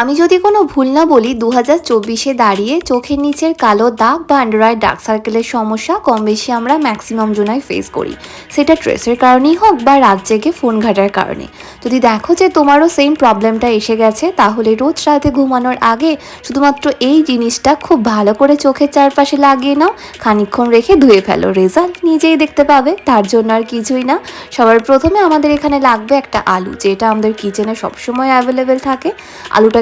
আমি যদি কোনো ভুল না বলি দু হাজার চব্বিশে দাঁড়িয়ে চোখের নিচের কালো দাগ বা আন্ডার ডার্ক সার্কেলের সমস্যা কম বেশি আমরা ম্যাক্সিমাম জনাই ফেস করি। সেটা স্ট্রেসের কারণেই হোক বা রাত জেগে ফোন ঘাটার কারণে। যদি দেখো যে তোমারও সেম প্রবলেমটা এসে গেছে, তাহলে রোজ রাতে ঘুমানোর আগে শুধুমাত্র এই জিনিসটা খুব ভালো করে চোখের চারপাশে লাগিয়ে নাও, খানিকক্ষণ রেখে ধুয়ে ফেলো। রেজাল্ট নিজেই দেখতে পাবে, তার জন্য আর কিছুই না। সবার প্রথমে আমাদের এখানে লাগবে একটা আলু, যেটা আমাদের কিচেনে সবসময় অ্যাভেলেবেল থাকে।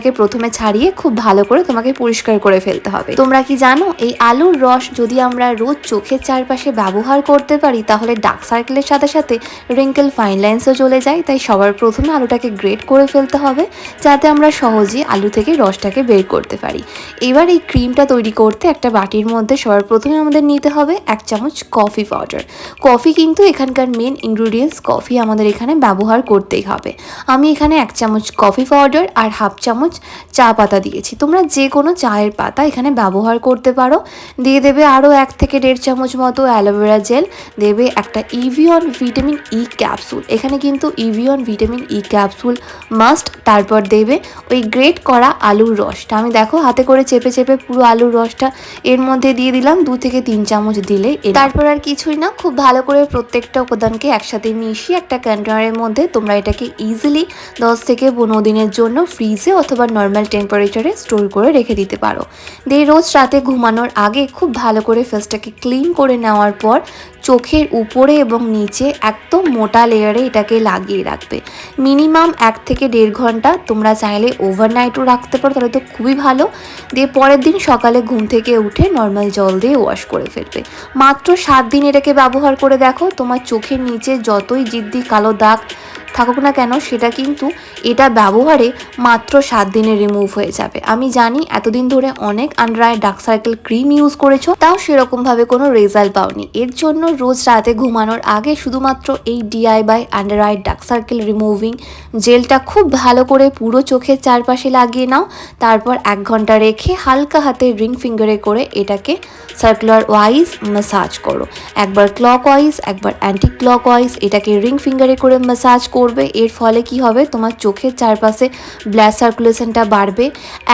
আলুটাকে প্রথমে ছাড়িয়ে খুব ভালো করে তোমাকে পরিষ্কার করে ফেলতে হবে। তোমরা কি জানো, এই আলুর রস যদি আমরা রোজ চোখের চারপাশে ব্যবহার করতে পারি, তাহলে ডার্ক সার্কেলের সাথে সাথে রিঙ্কেল ফাইন লাইন্সও চলে যায়। তাই সবার প্রথমে আলুটাকে গ্রেট করে ফেলতে হবে, যাতে আমরা সহজেই আলু থেকে রসটাকে বের করতে পারি। এবার এই ক্রিমটা তৈরি করতে একটা বাটির মধ্যে সবার প্রথমে আমাদের নিতে হবে এক চামচ কফি পাউডার কফি কিন্তু এখানকার মেন ইনগ্রিডিয়েন্টস কফি আমাদের এখানে ব্যবহার করতেই হবে। আমি এখানে এক চামচ কফি পাউডার আর হাফ চামচ চা পাতা দিয়েছি। তোমরা যে কোনো চায়ের পাতা এখানে ব্যবহার করতে পারো। দিয়ে দেবে আরও এক থেকে দেড় চামচ মতো অ্যালোভেরা জেল। দেবে একটা ইভিয়ন ভিটামিন ই ক্যাপসুল এখানে কিন্তু Evion vitamin E capsule must তারপর দেবে ওই গ্রেট করা আলুর রসটা। আমি দেখো হাতে করে চেপে চেপে পুরো আলুর রসটা এর মধ্যে দিয়ে দিলাম। দু থেকে তিন চামচ দিলে তারপর আর কিছুই না। খুব ভালো করে প্রত্যেকটা উপাদানকে একসাথে মিশিয়ে একটা কন্টেনারের মধ্যে তোমরা এটাকে ইজিলি দশ থেকে পনেরো দিনের জন্য ফ্রিজে অথবা নর্মাল টেম্পারেচারে স্টোর করে রেখে দিতে পারো। দিয়ে রোজ রাতে ঘুমানোর আগে খুব ভালো করে ফেসটাকে ক্লিন করে নেওয়ার পর চোখের উপরে এবং নিচে একদম মোটা লেয়ারে এটাকে লাগিয়ে রাখবে। মিনিমাম এক থেকে দেড় ঘণ্টা তোমরা চাইলে ওভারনাইটও রাখতে পারো, তাহলে তো খুবই ভালো। দিয়ে পরের দিন সকালে ঘুম থেকে উঠে নর্মাল জল দিয়ে ওয়াশ করে ফেলবে। মাত্র সাত দিন এটাকে ব্যবহার করে দেখো, তোমার চোখের নিচে যতই জিদ্দি কালো দাগ থাকুক না কেন, সেটা কিন্তু এটা ব্যবহারে মাত্র সাত দিনে রিমুভ হয়ে যাবে। আমি জানি এতদিন ধরে অনেক under eye dark circle cream use করেছ, তাও সেরকমভাবে কোনো রেজাল্ট পাওনি। এর জন্য রোজ রাতে ঘুমানোর আগে শুধুমাত্র এই ডিআই by under eye dark circle removing জেলটা খুব ভালো করে পুরো চোখের চারপাশে লাগিয়ে নাও, তারপর এক ঘণ্টা রেখে হালকা হাতে রিং ফিঙ্গারে করে এটাকে সার্কুলার ওয়াইজ ম্যাসাজ করো। একবার ক্লক ওয়াইজ একবার অ্যান্টি ক্লক ওয়াইজ এটাকে রিং ফিঙ্গারে করে ম্যাসাজ করবে এর ফলে কি হবে? তোমার চোখের চারপাশে ব্লাড সার্কুলেশনটা বাড়বে।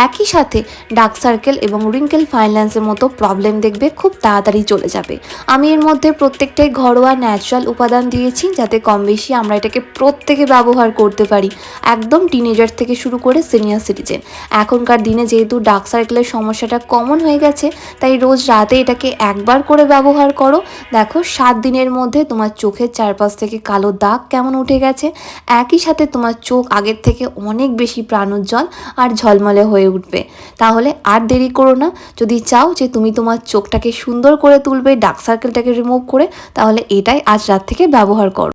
একই সাথে ডার্ক সার্কেল এবং রিঙ্কেল ফাইন্যান্সের মতো প্রবলেম দেখবে, খুব তাড়াতাড়ি চলে যাবে। আমি এর মধ্যে প্রত্যেকটাই ঘরোয়া ন্যাচারাল উপাদান দিয়েছি, যাতে কম বেশি আমরা এটাকে প্রত্যেকে ব্যবহার করতে পারি। একদম টিনেজার থেকে শুরু করে সিনিয়র সিটিজেন এখনকার দিনে যেহেতু ডার্ক সার্কেলের সমস্যাটা কমন হয়ে গেছে, তাই রোজ রাতে এটাকে একবার করে ব্যবহার করো। দেখো, সাত দিনের মধ্যে তোমার চোখের চারপাশ থেকে কালো দাগ কেমন উঠে গেছে একই সাথে তোমার চোখ আগের থেকে অনেক বেশি প্রাণোজ্জ্বল আর ঝলমলে হয়ে উঠবে। তাহলে আর দেরি করো না। যদি চাও যে তুমি তোমার চোখটাকে সুন্দর করে তুলবে ডার্ক সার্কেলটাকে রিমুভ করে, তাহলে এটাই আজ রাত থেকে ব্যবহার করো।